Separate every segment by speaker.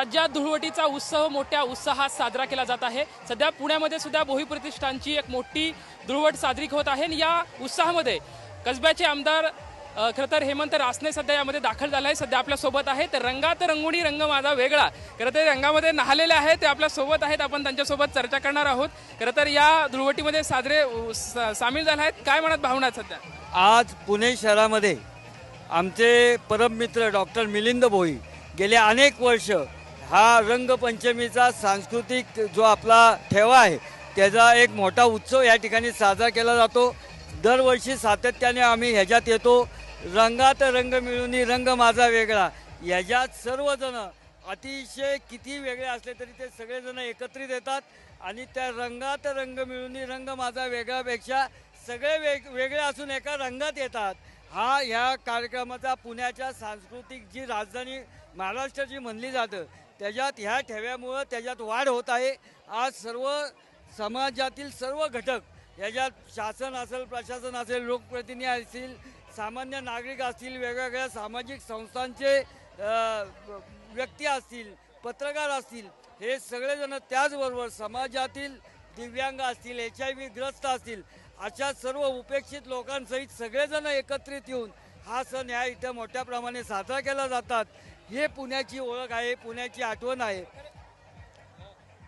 Speaker 1: राज्यात धुळवटीचा उत्सव मोठ्या उत्साहात साजरा केला जात आहे. सध्या पुण्यामध्ये सुद्धा भोई प्रतिष्ठानची एक मोठी धुळवट साजरी होत आहे आणि या उत्साहामध्ये कसब्याचे आमदार खरं तर हेमंत रासने सध्या यामध्ये दाखल झाला आहे सध्या आपल्यासोबत आहे तर रंगात रंगुणी रंग माझा वेगळा. खरं तर रंगामध्ये नाहलेले आहेत ते आपल्यासोबत आहेत. आपण त्यांच्यासोबत चर्चा करणार आहोत. खरं तर या धुळवटीमध्ये साजरे सामील झाले आहेत. काय म्हणत भावना सध्या?
Speaker 2: आज पुणे शहरामध्ये आमचे परममित्र डॉक्टर मिलिंद भोई गेले अनेक वर्ष हा रंगपंचमीचा सांस्कृतिक जो आपला ठेवा आहे त्याचा एक मोठा उत्सव या ठिकाणी साजरा केला जातो. दरवर्षी सातत्याने आम्ही ह्याच्यात येतो. रंगात रंग मिळून रंग माझा वेगळा. ह्याच्यात सर्वजण अतिशय किती वेगळे असले तरी ते सगळेजण एकत्रित येतात आणि त्या रंगात रंग मिळून रंग माझा वेगळापेक्षा सगळे वेग वेगळे असून एका रंगात येतात. हा ह्या कार्यक्रमाचा पुण्याच्या सांस्कृतिक जी राजधानी महाराष्ट्राची म्हणली जातं त्याच्यात ह्या ठेव्यामुळं त्याच्यात वाढ होत आहे. आज सर्व समाजातील सर्व घटक याच्यात शासन असेल प्रशासन असेल लोकप्रतिनिधी असतील सामान्य नागरिक असतील वेगवेगळ्या सामाजिक संस्थांचे व्यक्ती असतील पत्रकार असतील हे सगळेजण त्याचबरोबर समाजातील दिव्यांग असतील एच आय व्ही ग्रस्त असतील अशा सर्व उपेक्षित लोकांसहित सगळेजण एकत्रित येऊन हा सण ह्या इथं मोठ्या प्रमाणे साजरा केला जातात. हे पुण्याची ओळख आहे पुण्याची आठवण आहे.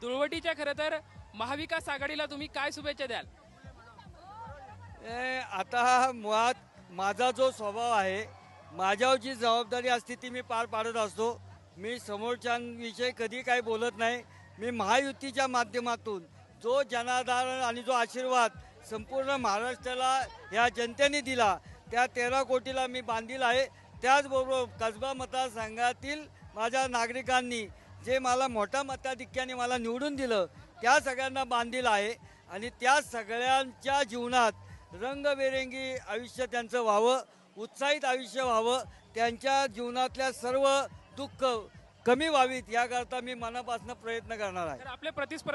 Speaker 1: धुळवटीच्या खरं तर महाविकास आघाडीला तुम्ही काय शुभेच्छा द्याल?
Speaker 2: ए, आता मुळात माझा जो स्वभाव आहे माझ्यावर जी जबाबदारी असते ती मी पार पाडत असतो. मी समोरच्यांविषयी कधी काही बोलत नाही. मी महायुतीच्या माध्यमातून जो जनाधार आणि जो आशीर्वाद संपूर्ण महाराष्ट्राला ह्या जनतेने दिला त्या तेरा कोटीला मी बांधील आहे. त्याचबरोबर कसबा मतदारसंघातील माझ्या नागरिकांनी जे मला मोठ्या मताधिक्याने मला निवडून दिलं त्या सगळ्यांना बांधील आहे. आणि त्या सगळ्यांच्या जीवनात रंगबेरंगी आयुष्य त्यांचं व्हावं उत्साहित आयुष्य व्हावं त्यांच्या जीवनातल्या सर्व दुःख कमी व्हावीत याकरता मी मनापासून प्रयत्न करणार आहे.
Speaker 1: आपले प्रतिस्पर्धी